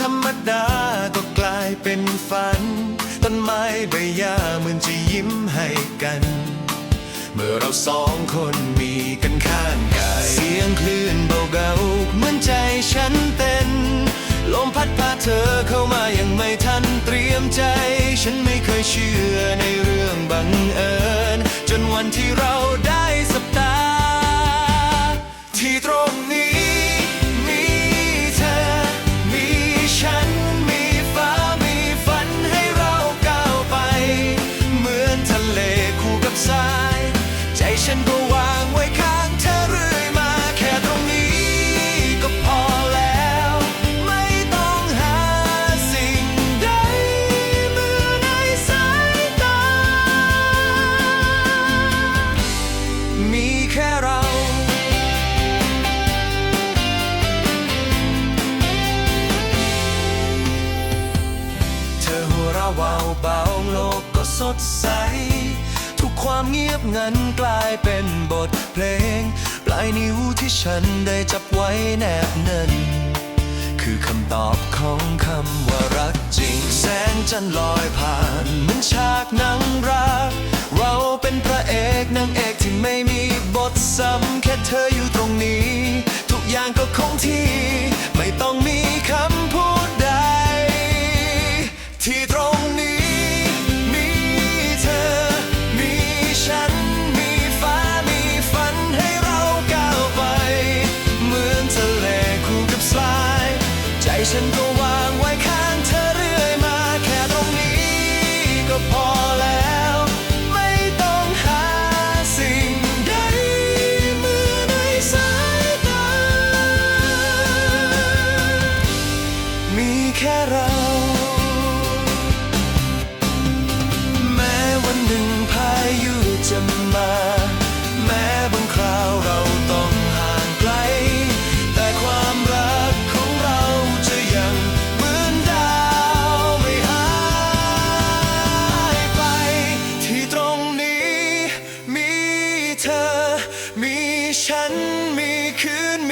ธรรมดาก็กลายเป็นฝัน ต้นไม้ใบหญ้าเหมือนจะยิ้มให้กัน เมื่อเราสองคนมีกันข้างกาย เสียงคลื่นเบาๆเหมือนใจฉันเต้น ลมพัดพาเธอเข้ามาอยังไม่ทันเตรียมใจ ฉันไม่เคยเชื่อในเรื่องบังเอิญ จนวันที่เรา แค่เราเธอหัวเราะเบาเบาโลกก็สดใส ทุกความเงียบงันกลายเป็นบทเพลง ปลายนิ้วที่ฉันได้จับไว้แนบแน่นคือคำตอบของคำว่ารักจริง แสงจันทร์ลอยผ่านเหมือนฉากหนังรัก เราเป็นพระเอก อ เรา แม้วันหนึ่งพายุจะมา แม้บางคราวเราต้องห่างไกล แต่ความรักของเราจะยังเหมือนดาวไม่หายไป ที่ตรงนี้ มีเธอ มีฉัน มีคืนมีวัน